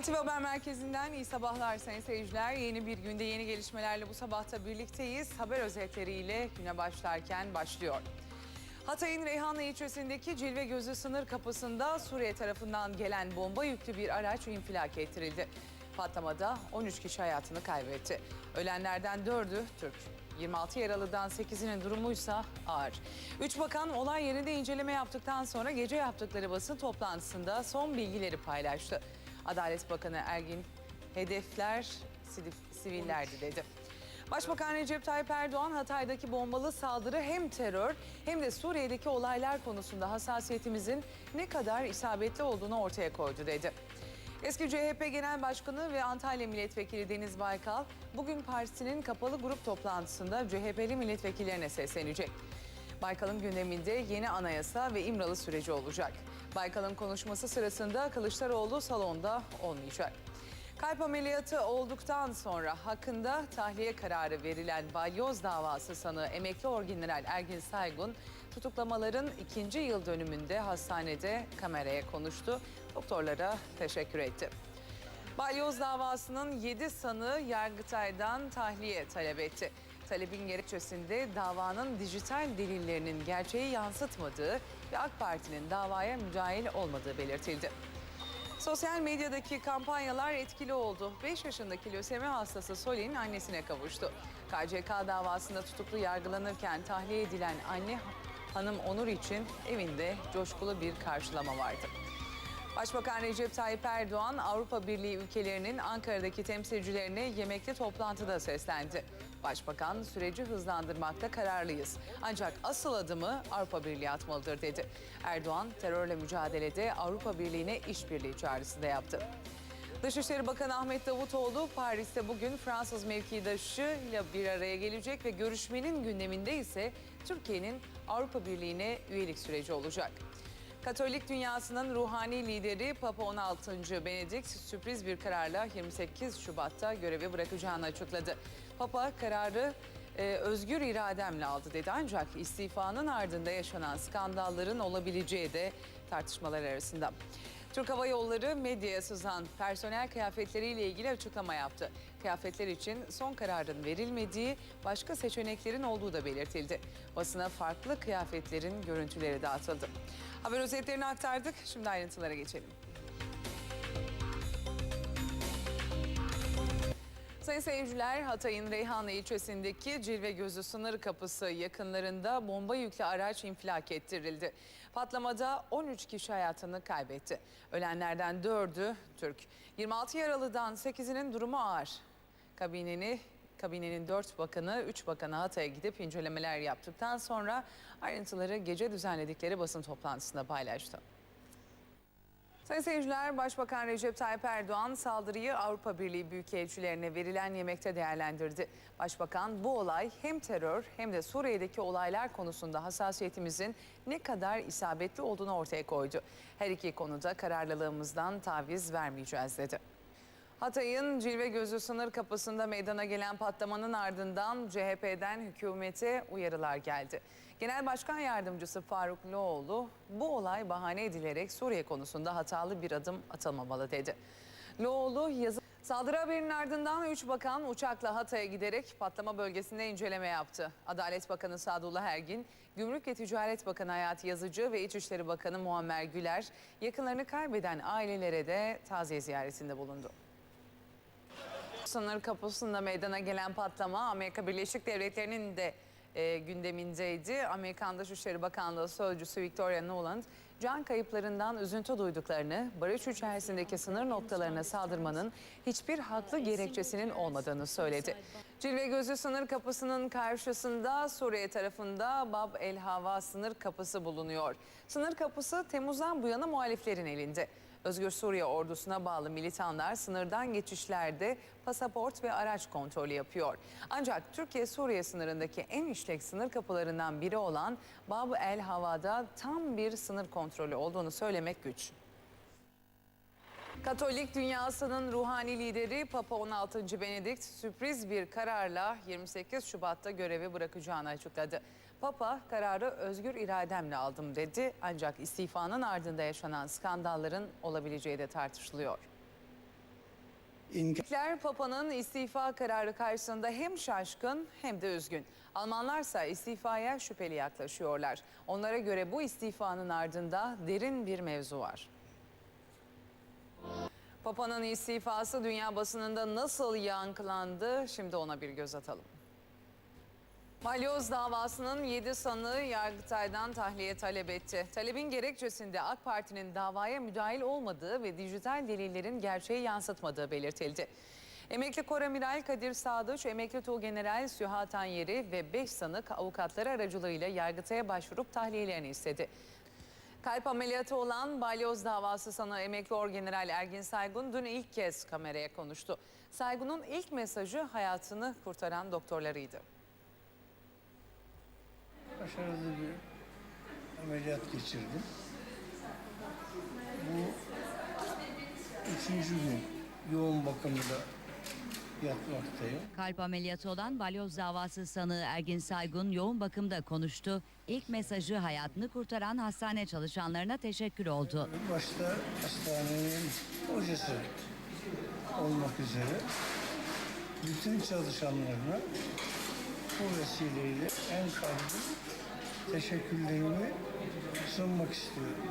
NTV Haber Merkezi'nden iyi sabahlar sayın seyirciler. Yeni bir günde yeni gelişmelerle bu sabahta birlikteyiz. Haber özetleriyle güne başlarken başlıyor. Hatay'ın Reyhanlı ilçesindeki Cilve Gözü sınır kapısında Suriye tarafından gelen bomba yüklü bir araç infilak ettirildi. Patlamada 13 kişi hayatını kaybetti. Ölenlerden 4'ü Türk. 26 yaralıdan 8'inin durumuysa ağır. Üç bakan olay yerinde inceleme yaptıktan sonra gece yaptıkları basın toplantısında son bilgileri paylaştı. Adalet Bakanı Ergin hedefler sivil- sivillerdi dedi. Başbakan Recep Tayyip Erdoğan Hatay'daki bombalı saldırı hem terör hem de Suriye'deki olaylar konusunda hassasiyetimizin ne kadar isabetli olduğunu ortaya koydu dedi. Eski CHP Genel Başkanı ve Antalya Milletvekili Deniz Baykal bugün partisinin kapalı grup toplantısında CHP'li milletvekillerine seslenecek. Baykal'ın gündeminde yeni anayasa ve İmralı süreci olacak. Baykal'ın konuşması sırasında Kılıçdaroğlu salonda olmayacak. Kalp ameliyatı olduktan sonra hakkında tahliye kararı verilen balyoz davası sanığı emekli orgeneral Ergin Saygun tutuklamaların ikinci yıl dönümünde hastanede kameraya konuştu. Doktorlara teşekkür etti. Balyoz davasının 7 sanığı Yargıtay'dan tahliye talep etti. Talebin gerekçesinde davanın dijital delillerinin gerçeği yansıtmadığı ve AK Parti'nin davaya müdahil olmadığı belirtildi. Sosyal medyadaki kampanyalar etkili oldu. 5 yaşındaki lösemi hastası Solin annesine kavuştu. KCK davasında tutuklu yargılanırken tahliye edilen anne hanım Onur için evinde coşkulu bir karşılama vardı. Başbakan Recep Tayyip Erdoğan Avrupa Birliği ülkelerinin Ankara'daki temsilcilerine yemekli toplantıda seslendi. Başbakan süreci hızlandırmakta kararlıyız. Ancak asıl adımı Avrupa Birliği atmalıdır dedi. Erdoğan terörle mücadelede Avrupa Birliği'ne işbirliği çağrısında yaptı. Dışişleri Bakanı Ahmet Davutoğlu Paris'te bugün Fransız mevkidaşıyla bir araya gelecek ve görüşmenin gündeminde ise Türkiye'nin Avrupa Birliği'ne üyelik süreci olacak. Katolik dünyasının ruhani lideri Papa 16. Benedikt sürpriz bir kararla 28 Şubat'ta görevi bırakacağını açıkladı. Papa kararı e, özgür irademle aldı dedi ancak istifanın ardında yaşanan skandalların olabileceği de tartışmalar arasında. Türk Hava Yolları medyaya sızan personel kıyafetleriyle ilgili açıklama yaptı. Kıyafetler için son kararın verilmediği, başka seçeneklerin olduğu da belirtildi. Basına farklı kıyafetlerin görüntüleri dağıtıldı. Haber özetlerini aktardık. Şimdi ayrıntılara geçelim. Sayın seyirciler, Hatay'ın Reyhanlı ilçesindeki Cilve Gözü sınır kapısı yakınlarında bomba yüklü araç infilak ettirildi. Patlamada 13 kişi hayatını kaybetti. Ölenlerden 4'ü Türk. 26 yaralıdan 8'inin durumu ağır. Kabineni Kabinenin 4 bakanı, 3 bakanı Hatay'a gidip incelemeler yaptıktan sonra ayrıntıları gece düzenledikleri basın toplantısında paylaştı. Sayın seyirciler, Başbakan Recep Tayyip Erdoğan saldırıyı Avrupa Birliği büyükelçilerine verilen yemekte değerlendirdi. Başbakan bu olay hem terör hem de Suriye'deki olaylar konusunda hassasiyetimizin ne kadar isabetli olduğunu ortaya koydu. Her iki konuda kararlılığımızdan taviz vermeyeceğiz dedi. Hatay'ın Cilve Gözü sınır kapısında meydana gelen patlamanın ardından CHP'den hükümete uyarılar geldi. Genel Başkan Yardımcısı Faruk Loğlu bu olay bahane edilerek Suriye konusunda hatalı bir adım atılmamalı dedi. Loğlu yazı Saldırı haberinin ardından 3 bakan uçakla Hatay'a giderek patlama bölgesinde inceleme yaptı. Adalet Bakanı Sadullah Ergin, Gümrük ve Ticaret Bakanı Hayati Yazıcı ve İçişleri Bakanı Muammer Güler yakınlarını kaybeden ailelere de taziye ziyaretinde bulundu. Sınır kapısında meydana gelen patlama Amerika Birleşik Devletleri'nin de e, gündemindeydi. Amerikan Dışişleri Bakanlığı Sözcüsü Victoria Nuland, can kayıplarından üzüntü duyduklarını, barış içerisindeki sınır noktalarına saldırmanın hiçbir haklı gerekçesinin olmadığını söyledi. Cilve Gözü sınır kapısının karşısında Suriye tarafında Bab el Hava sınır kapısı bulunuyor. Sınır kapısı Temmuz'dan bu yana muhaliflerin elinde. Özgür Suriye ordusuna bağlı militanlar sınırdan geçişlerde pasaport ve araç kontrolü yapıyor. Ancak Türkiye-Suriye sınırındaki en işlek sınır kapılarından biri olan Bab el Hava'da tam bir sınır kontrolü olduğunu söylemek güç. Katolik dünyasının ruhani lideri Papa 16. Benedikt sürpriz bir kararla 28 Şubat'ta görevi bırakacağını açıkladı. Papa kararı özgür irademle aldım dedi ancak istifanın ardında yaşanan skandalların olabileceği de tartışılıyor. Türkler Papa'nın istifa kararı karşısında hem şaşkın hem de üzgün. Almanlarsa istifaya şüpheli yaklaşıyorlar. Onlara göre bu istifanın ardında derin bir mevzu var. Papa'nın istifası dünya basınında nasıl yankılandı? Şimdi ona bir göz atalım. Balyoz davasının 7 sanığı Yargıtay'dan tahliye talep etti. Talebin gerekçesinde AK Parti'nin davaya müdahil olmadığı ve dijital delillerin gerçeği yansıtmadığı belirtildi. Emekli Koramiral Kadir Sadıç, Emekli Tuğgeneral Süha Tanyeri ve 5 sanık avukatları aracılığıyla Yargıtay'a başvurup tahliyelerini istedi. Kalp ameliyatı olan balyoz davası sanığı emekli orgeneral Ergin Saygun dün ilk kez kameraya konuştu. Saygun'un ilk mesajı hayatını kurtaran doktorlarıydı. Başarılı bir ameliyat geçirdim. Bu üçüncü gün yoğun bakımda yatmaktayım. Kalp ameliyatı olan balyoz davası sanığı Ergin Saygun yoğun bakımda konuştu. İlk mesajı hayatını kurtaran hastane çalışanlarına teşekkür oldu. Başta hastanenin hocası olmak üzere bütün çalışanlarına bu vesileyle en kalbi teşekkürlerimi sunmak istiyorum.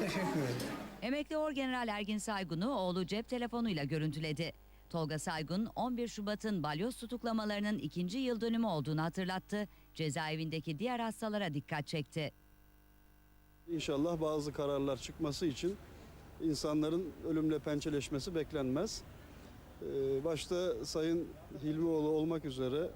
Teşekkür ederim. Emekli Orgeneral Ergin Saygun'u oğlu cep telefonuyla görüntüledi. Tolga Saygun 11 Şubat'ın balyoz tutuklamalarının ikinci yıl dönümü olduğunu hatırlattı. Cezaevindeki diğer hastalara dikkat çekti. İnşallah bazı kararlar çıkması için insanların ölümle pençeleşmesi beklenmez. Ee, Başta Sayın Hilmioğlu olmak üzere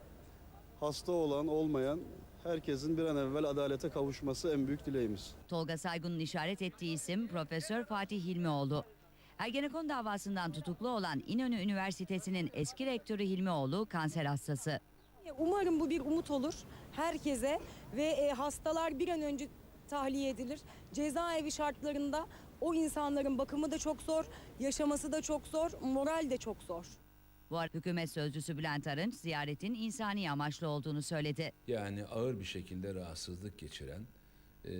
hasta olan olmayan herkesin bir an evvel adalete kavuşması en büyük dileğimiz. Tolga Saygun'un işaret ettiği isim Profesör Fatih Hilmioğlu. Ergenekon davasından tutuklu olan İnönü Üniversitesi'nin eski rektörü Hilmioğlu kanser hastası. Umarım bu bir umut olur herkese ve e, hastalar bir an önce tahliye edilir. Cezaevi şartlarında o insanların bakımı da çok zor, yaşaması da çok zor, moral de çok zor. Bu arada hükümet sözcüsü Bülent Arınç ziyaretin insani amaçlı olduğunu söyledi. Yani ağır bir şekilde rahatsızlık geçiren e,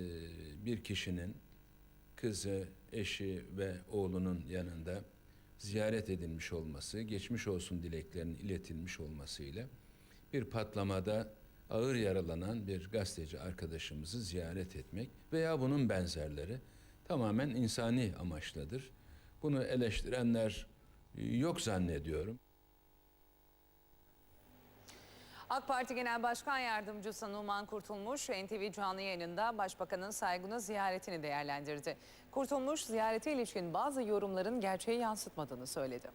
bir kişinin kızı, eşi ve oğlunun yanında ziyaret edilmiş olması, geçmiş olsun dileklerinin iletilmiş olmasıyla bir patlamada ağır yaralanan bir gazeteci arkadaşımızı ziyaret etmek veya bunun benzerleri tamamen insani amaçladır. Bunu eleştirenler yok zannediyorum. AK Parti Genel Başkan Yardımcısı Numan Kurtulmuş, NTV canlı yayınında Başbakanın saygını ziyaretini değerlendirdi. Kurtulmuş, ziyarete ilişkin bazı yorumların gerçeği yansıtmadığını söyledi.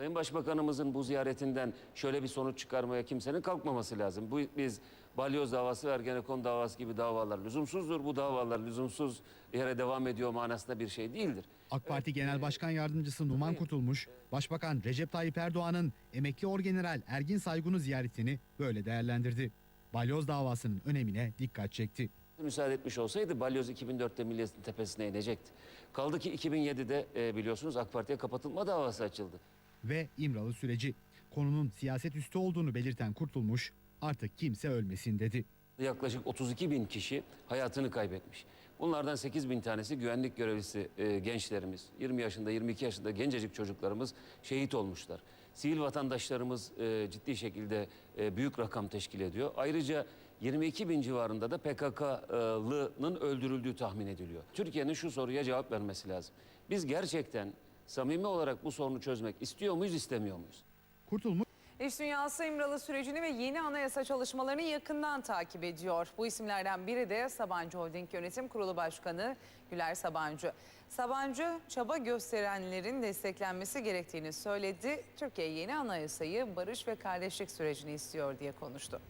Sayın Başbakanımızın bu ziyaretinden şöyle bir sonuç çıkarmaya kimsenin kalkmaması lazım. Bu biz balyoz davası ve Ergenekon davası gibi davalar lüzumsuzdur. Bu davalar lüzumsuz yere devam ediyor manasında bir şey değildir. AK Parti Genel Başkan Yardımcısı Numan Kurtulmuş, Başbakan Recep Tayyip Erdoğan'ın emekli orgeneral Ergin Saygun'u ziyaretini böyle değerlendirdi. Balyoz davasının önemine dikkat çekti. Müsaade etmiş olsaydı balyoz 2004'te milletin tepesine inecekti. Kaldı ki 2007'de e, biliyorsunuz AK Parti'ye kapatılma davası açıldı. Ve İmralı süreci. Konunun siyaset üstü olduğunu belirten Kurtulmuş, artık kimse ölmesin dedi. Yaklaşık 32 bin kişi hayatını kaybetmiş. Bunlardan 8 bin tanesi güvenlik görevlisi e, gençlerimiz. 20 yaşında, 22 yaşında gencecik çocuklarımız şehit olmuşlar. Sivil vatandaşlarımız e, ciddi şekilde e, büyük rakam teşkil ediyor. Ayrıca 22 bin civarında da PKK'lının öldürüldüğü tahmin ediliyor. Türkiye'nin şu soruya cevap vermesi lazım. Biz gerçekten samimi olarak bu sorunu çözmek istiyor muyuz, istemiyor muyuz? Kurtulmuş, İş dünyası İmralı sürecini ve yeni anayasa çalışmalarını yakından takip ediyor. Bu isimlerden biri de Sabancı Holding Yönetim Kurulu Başkanı Güler Sabancı. Sabancı çaba gösterenlerin desteklenmesi gerektiğini söyledi. Türkiye yeni anayasayı barış ve kardeşlik sürecini istiyor diye konuştu.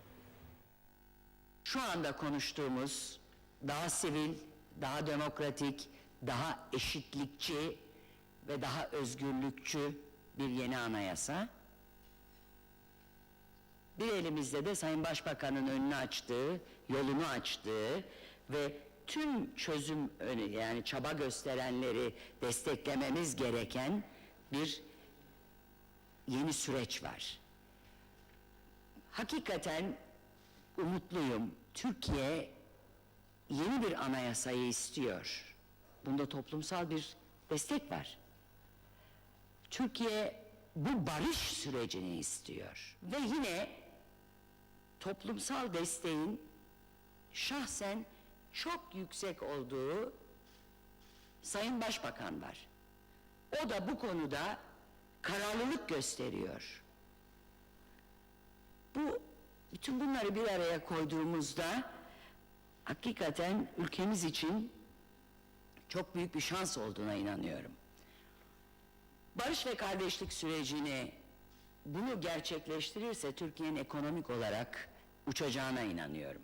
şu anda konuştuğumuz daha sivil, daha demokratik, daha eşitlikçi ve daha özgürlükçü bir yeni anayasa. Bir elimizde de Sayın Başbakan'ın önünü açtığı, yolunu açtığı ve tüm çözüm yani çaba gösterenleri desteklememiz gereken bir yeni süreç var. Hakikaten umutluyum. Türkiye yeni bir anayasayı istiyor. Bunda toplumsal bir destek var. Türkiye bu barış sürecini istiyor. Ve yine toplumsal desteğin şahsen çok yüksek olduğu Sayın Başbakan var. O da bu konuda kararlılık gösteriyor. Bu bütün bunları bir araya koyduğumuzda hakikaten ülkemiz için çok büyük bir şans olduğuna inanıyorum. Barış ve kardeşlik sürecini bunu gerçekleştirirse Türkiye'nin ekonomik olarak uçacağına inanıyorum.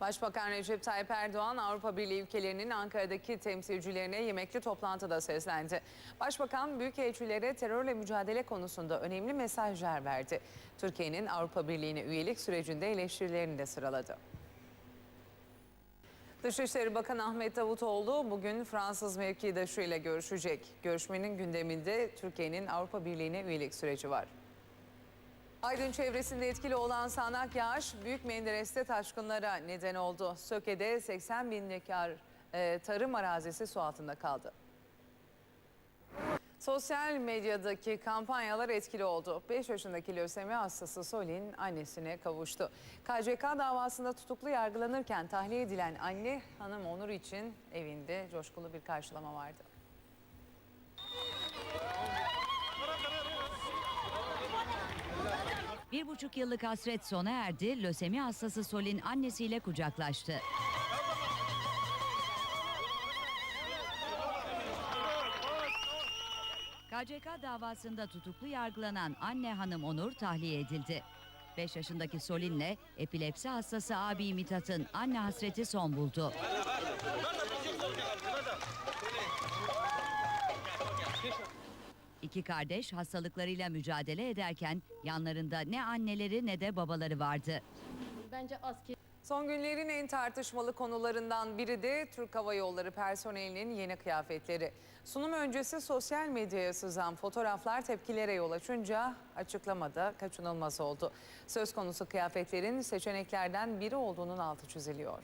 Başbakan Recep Tayyip Erdoğan Avrupa Birliği ülkelerinin Ankara'daki temsilcilerine yemekli toplantıda seslendi. Başbakan büyükelçilere terörle mücadele konusunda önemli mesajlar verdi. Türkiye'nin Avrupa Birliği'ne üyelik sürecinde eleştirilerini de sıraladı. Dışişleri Bakanı Ahmet Davutoğlu bugün Fransız mevkidaşı ile görüşecek. Görüşmenin gündeminde Türkiye'nin Avrupa Birliği'ne üyelik süreci var. Aydın çevresinde etkili olan sağanak yağış Büyük Menderes'te taşkınlara neden oldu. Söke'de 80 bin dekar e, tarım arazisi su altında kaldı. Sosyal medyadaki kampanyalar etkili oldu. 5 yaşındaki lösemi hastası Solin annesine kavuştu. KCK davasında tutuklu yargılanırken tahliye edilen anne hanım Onur için evinde coşkulu bir karşılama vardı. Bir buçuk yıllık hasret sona erdi. Lösemi hastası Solin annesiyle kucaklaştı. KCK davasında tutuklu yargılanan anne hanım Onur tahliye edildi. 5 yaşındaki Solin'le epilepsi hastası abi Mithat'ın anne hasreti son buldu. İki kardeş hastalıklarıyla mücadele ederken yanlarında ne anneleri ne de babaları vardı. Bence asker Son günlerin en tartışmalı konularından biri de Türk Hava Yolları personelinin yeni kıyafetleri. Sunum öncesi sosyal medyaya sızan fotoğraflar tepkilere yol açınca açıklamada kaçınılmaz oldu. Söz konusu kıyafetlerin seçeneklerden biri olduğunun altı çiziliyor.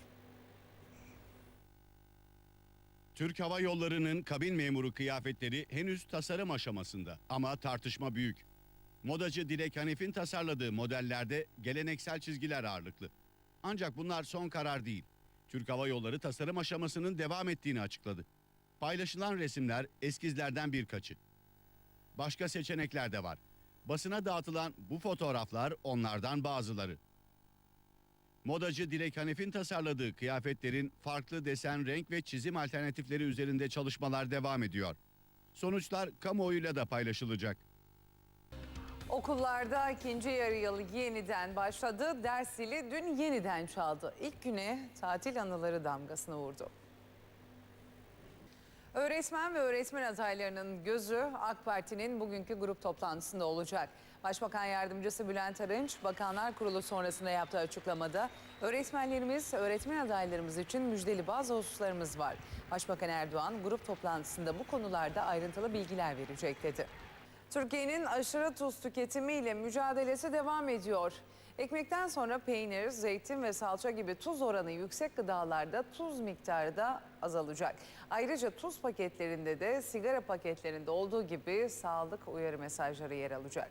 Türk Hava Yolları'nın kabin memuru kıyafetleri henüz tasarım aşamasında ama tartışma büyük. Modacı Dilek Hanif'in tasarladığı modellerde geleneksel çizgiler ağırlıklı. Ancak bunlar son karar değil. Türk Hava Yolları tasarım aşamasının devam ettiğini açıkladı. Paylaşılan resimler eskizlerden birkaçı. Başka seçenekler de var. Basına dağıtılan bu fotoğraflar onlardan bazıları. Modacı Dilek Hanif'in tasarladığı kıyafetlerin farklı desen, renk ve çizim alternatifleri üzerinde çalışmalar devam ediyor. Sonuçlar kamuoyuyla da paylaşılacak. Okullarda ikinci yarı yılı yeniden başladı. Ders zili dün yeniden çaldı. İlk güne tatil anıları damgasını vurdu. Öğretmen ve öğretmen adaylarının gözü AK Parti'nin bugünkü grup toplantısında olacak. Başbakan Yardımcısı Bülent Arınç, Bakanlar Kurulu sonrasında yaptığı açıklamada öğretmenlerimiz, öğretmen adaylarımız için müjdeli bazı hususlarımız var. Başbakan Erdoğan grup toplantısında bu konularda ayrıntılı bilgiler verecek dedi. Türkiye'nin aşırı tuz tüketimiyle mücadelesi devam ediyor. Ekmekten sonra peynir, zeytin ve salça gibi tuz oranı yüksek gıdalarda tuz miktarı da azalacak. Ayrıca tuz paketlerinde de sigara paketlerinde olduğu gibi sağlık uyarı mesajları yer alacak.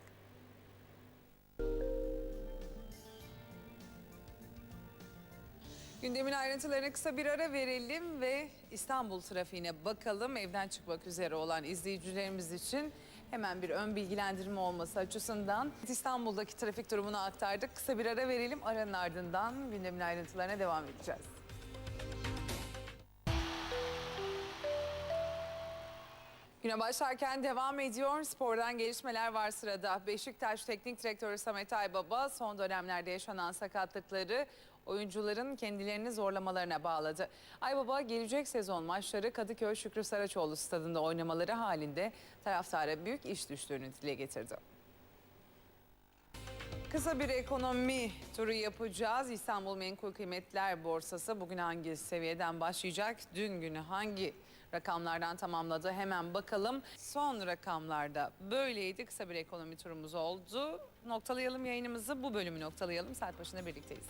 Gündemin ayrıntılarına kısa bir ara verelim ve İstanbul trafiğine bakalım. Evden çıkmak üzere olan izleyicilerimiz için hemen bir ön bilgilendirme olması açısından İstanbul'daki trafik durumunu aktardık. Kısa bir ara verelim. Aranın ardından gündemin ayrıntılarına devam edeceğiz. Güne başlarken devam ediyor. Spordan gelişmeler var sırada. Beşiktaş Teknik Direktörü Samet Aybaba son dönemlerde yaşanan sakatlıkları oyuncuların kendilerini zorlamalarına bağladı. Aybaba gelecek sezon maçları Kadıköy Şükrü Saraçoğlu stadında oynamaları halinde taraftara büyük iş düştüğünü dile getirdi. Kısa bir ekonomi turu yapacağız. İstanbul Menkul Kıymetler Borsası bugün hangi seviyeden başlayacak? Dün günü hangi rakamlardan tamamladı? Hemen bakalım. Son rakamlarda böyleydi. Kısa bir ekonomi turumuz oldu. Noktalayalım yayınımızı. Bu bölümü noktalayalım. Saat başında birlikteyiz.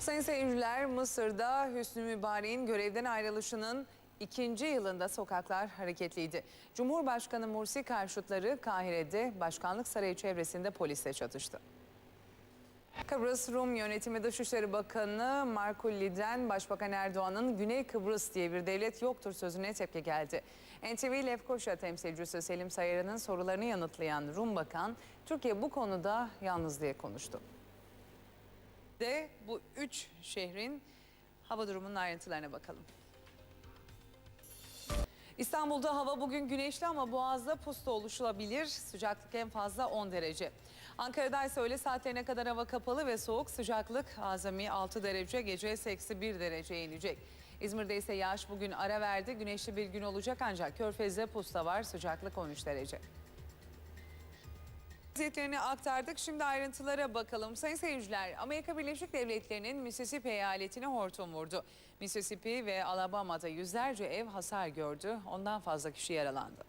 Sayın seyirciler, Mısır'da Hüsnü Mübarek'in görevden ayrılışının ikinci yılında sokaklar hareketliydi. Cumhurbaşkanı Mursi karşıtları Kahire'de Başkanlık Sarayı çevresinde polisle çatıştı. Kıbrıs Rum Yönetimi Dışişleri Bakanı Markulli'den Başbakan Erdoğan'ın Güney Kıbrıs diye bir devlet yoktur sözüne tepki geldi. NTV Lefkoşa temsilcisi Selim Sayarı'nın sorularını yanıtlayan Rum Bakan, Türkiye bu konuda yalnız diye konuştu. De bu üç şehrin hava durumunun ayrıntılarına bakalım. İstanbul'da hava bugün güneşli ama Boğaz'da pusta oluşulabilir. Sıcaklık en fazla 10 derece. Ankara'da ise öğle saatlerine kadar hava kapalı ve soğuk sıcaklık azami 6 derece gece eksi 1 dereceye inecek. İzmir'de ise yağış bugün ara verdi. Güneşli bir gün olacak ancak Körfez'de pusta var sıcaklık 13 derece. Vaziyetlerini aktardık. Şimdi ayrıntılara bakalım. Sayın seyirciler, Amerika Birleşik Devletleri'nin Mississippi eyaletine hortum vurdu. Mississippi ve Alabama'da yüzlerce ev hasar gördü. Ondan fazla kişi yaralandı.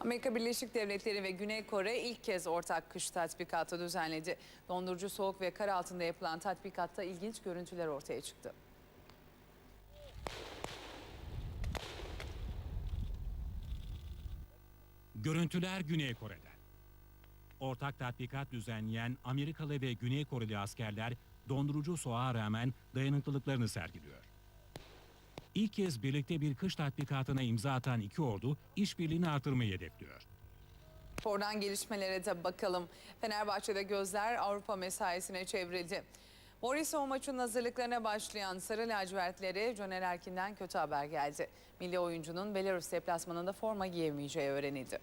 Amerika Birleşik Devletleri ve Güney Kore ilk kez ortak kış tatbikatı düzenledi. Dondurucu soğuk ve kar altında yapılan tatbikatta ilginç görüntüler ortaya çıktı. Görüntüler Güney Kore'den. Ortak tatbikat düzenleyen Amerikalı ve Güney Koreli askerler dondurucu soğuğa rağmen dayanıklılıklarını sergiliyor. İlk kez birlikte bir kış tatbikatına imza atan iki ordu işbirliğini artırmayı hedefliyor. Oradan gelişmelere de bakalım. Fenerbahçe'de gözler Avrupa mesaisine çevrildi. Morison maçının hazırlıklarına başlayan Sarı lacivertlere Caner Erkin'den kötü haber geldi. Milli oyuncunun Belarus deplasmanında forma giyemeyeceği öğrenildi.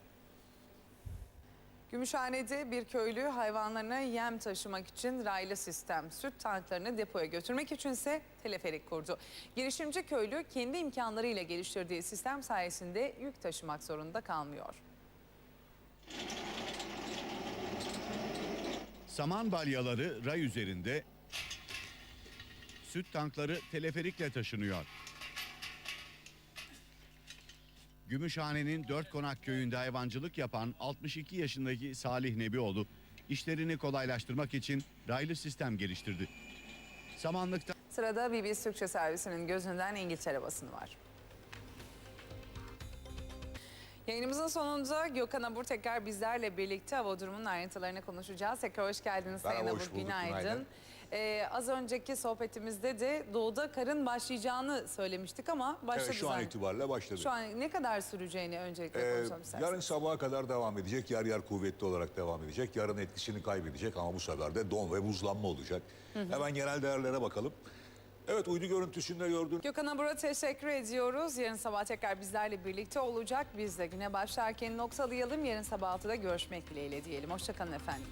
Gümüşhane'de bir köylü hayvanlarına yem taşımak için raylı sistem, süt tanklarını depoya götürmek içinse teleferik kurdu. Girişimci köylü kendi imkanlarıyla geliştirdiği sistem sayesinde yük taşımak zorunda kalmıyor. Saman balyaları ray üzerinde, süt tankları teleferikle taşınıyor. Gümüşhane'nin Dört Konak köyünde hayvancılık yapan 62 yaşındaki Salih Nebioğlu işlerini kolaylaştırmak için raylı sistem geliştirdi. Samanlıkta Sırada BBC Türkçe servisinin gözünden İngiltere basını var. Yayınımızın sonunda Gökhan Abur tekrar bizlerle birlikte hava durumunun ayrıntılarını konuşacağız. Tekrar hoş geldiniz Sayın Abur. Günaydın. günaydın. Ee, az önceki sohbetimizde de doğuda karın başlayacağını söylemiştik ama başladı Evet, şu an zaten. itibariyle başladı. Şu an ne kadar süreceğini öncelikle Ee, konuşalım isterseniz. yarın sabaha kadar devam edecek. Yer yer kuvvetli olarak devam edecek. Yarın etkisini kaybedecek ama bu sefer de don ve buzlanma olacak. Hemen genel değerlere bakalım. Evet uydu görüntüsünde gördüğünüz Gökhan Abur'a teşekkür ediyoruz. Yarın sabah tekrar bizlerle birlikte olacak. Biz de güne başlarken noktalayalım. Yarın sabah 6'da görüşmek dileğiyle diyelim. Hoşçakalın efendim.